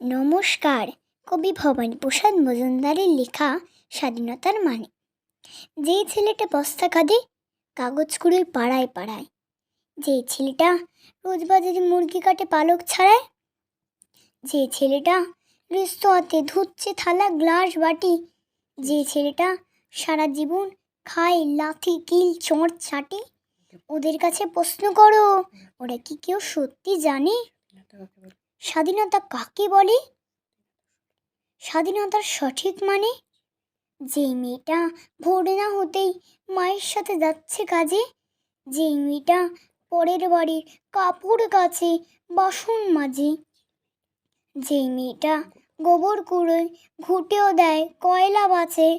নমস্কার, কবি ভবানী প্রসাদ মজুমদারের লেখা স্বাধীনতার মানে। যেই ছেলেটা বস্তা কাঁদে কাগজ কুড়ির পাড়ায় পাড়ায়। যে ছেলেটা রোজ বাজারে মুরগি কাটে পালক ছাড়ায়। যে ছেলেটা রেস্তোরাঁতে ধুচ্ছে থালা গ্লাস বাটি। যে ছেলেটা সারা জীবন খায় লাথি, কিল চোঁট চাটে ওদের কাছে প্রশ্ন করো, ওরা কি কেউ সত্যি জানে? স্বাধীনতা কাকে বলে? স্বাধীনতার সঠিক মানে? যে মেয়েটা ভোর না হতেই মায়ের সাথে যাচ্ছে কাজে যে মেয়েটা পরের বাড়ির কাপড় কাছে বাসন মাজে যে মেয়েটা গোবর কুড়োয়, ঘুটেও দেয়, কয়লা বাঁচে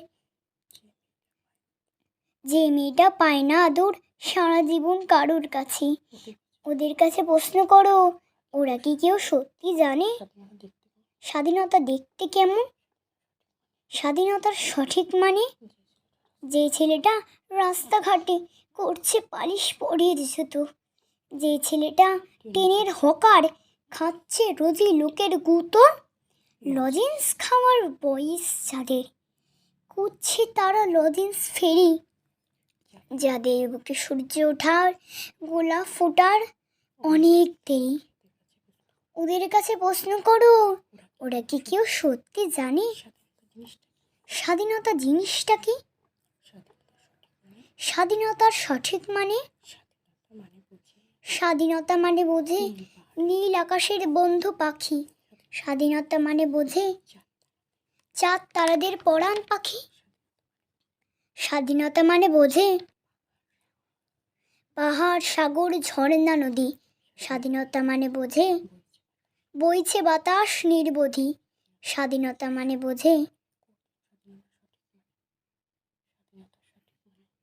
যে মেয়েটা পায় না আদর সারা জীবন কারোর কাছে। ওদের কাছে প্রশ্ন করো ওরা কি কেউ সত্যি জানে? স্বাধীনতা দেখতে কেমন? স্বাধীনতার সঠিক মানে? যে ছেলেটা রাস্তাঘাটে করছে পালিশ পরের জুতো যে ছেলেটা ট্রেনের হকার খাচ্ছে রোজই লোকের গুঁতো, লজেন্স খাওয়ার বয়স যাদের কুচ্ছে তারা লজেন্স ফেরি। যাদের বুকে সূর্য ওঠার, গোলাপ ফোটার অনেক দেরি। ওদের কাছে প্রশ্ন করো। ওরা কি কেউ সত্যি জানে? স্বাধীনতা জিনিসটা কি? স্বাধীনতার সঠিক মানে? স্বাধীনতা মানে বোঝে নীল আকাশের বন্ধু পাখি। স্বাধীনতা মানে বোঝে চাঁদ তারাদের পরাণ পাখি। স্বাধীনতা মানে বোঝে পাহাড়, সাগর, ঝর্ণা, নদী। স্বাধীনতা মানে বোঝে বইছে বাতাস নির্বোধি। স্বাধীনতা মানে বোঝে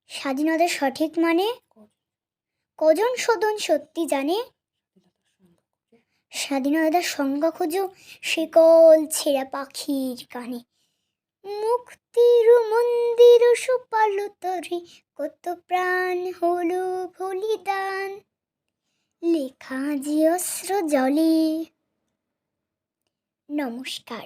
স্বাধীনতার সঠিক মানে কজন সদন সত্যি জানে? স্বাধীনতার সংজ্ঞা খোঁজো শিকল ছেঁড়া পাখির কানে। মুক্তির মন্দির সুপালো তরে কত প্রাণ হলো বলিদান। লেখা যে অস্ত্র জলে নমস্কার